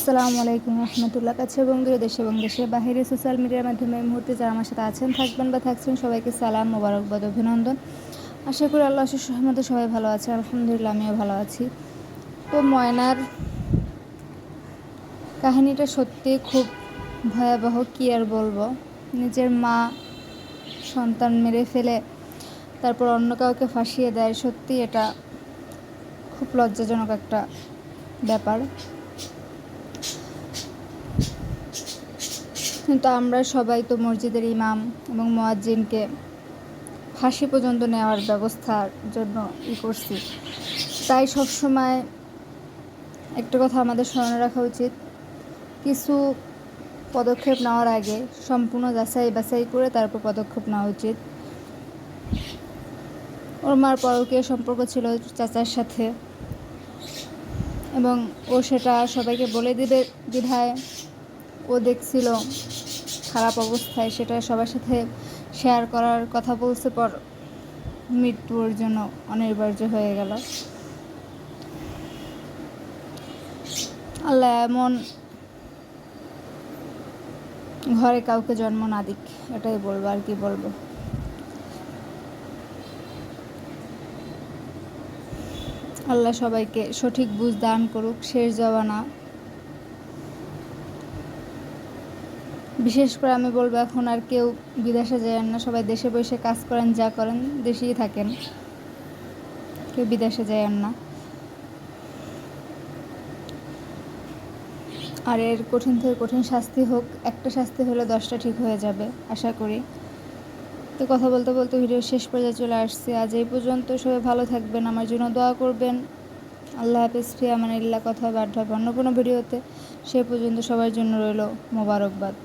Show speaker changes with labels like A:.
A: আসসালামু আলাইকুম রহমতুল্লাহ। কাছে এবং দেশে এবং দেশের বাহিরে সোশ্যাল মিডিয়ার মাধ্যমে এই মুহূর্তে যারা আমার সাথে আছেন, থাকবেন বা থাকছেন, সবাইকে সালাম মোবারকবাদ অভিনন্দন। আশা করি আল্লাহ সহমতে সবাই ভালো আছে, আলহামদুলিল্লাহ আমিও ভালো আছি। তো ময়নার কাহিনীটা সত্যি খুব ভয়াবহ, কী আর বলব? নিজের মা সন্তান মেরে ফেলে, তারপর অন্য কাউকে ফাঁসিয়ে দেয়, সত্যি এটা খুব লজ্জাজনক একটা ব্যাপার। কিন্তু আমরা সবাই তো মসজিদের ইমাম এবং মোয়াজ্জিনকে ফাঁসি পর্যন্ত নেওয়ার ব্যবস্থার জন্য ই করছি। তাই সবসময় একটা কথা আমাদের স্মরণে রাখা উচিত। কিছু পদক্ষেপ নেওয়ার আগে সম্পূর্ণ যাচাই বাছাই করে তারপর পদক্ষেপ নেওয়া উচিত। ওর মার পরকীয় সম্পর্ক ছিল চাচার সাথে এবং ও সেটা সবাইকে বলে দিবে বিধায় ও দেখছিল খারাপ অবস্থায়, সেটা সবার সাথে শেয়ার করার কথা বলছে পর মৃত্যুর জন্য অনিবার্য হয়ে গেল। আল্লাহ এমন ঘরে কাউকে জন্ম না দিক, এটাই বলব, আর কি বলব। আল্লাহ সবাইকে সঠিক বুঝ দান করুক, শেষ জবানা। বিশেষ করে আমি বলব এখন আর কেউ বিদেশে যায় না, সবাই দেশে বসে কাজ করেন, যা করেন, দেশেই থাকেন। কেউ বিদেশে যায় না। আর এর কঠিন থেকে কঠিন শাস্তি হোক, একটা শাস্তি হলে দশটা ঠিক হয়ে যাবে, আশা করি। তো কথা বলতে বলতে ভিডিও শেষ পর্যায়ে চলে আসছে। আজ এই পর্যন্ত, সবাই ভালো থাকবেন, আমার জন্য দোয়া করবেন। আল্লাহ হাফিজ, ফিয়া মানে কথা বাধ্য হবে অন্য কোনো ভিডিওতে। সে পর্যন্ত সবার জন্য রইল মোবারকবাদ।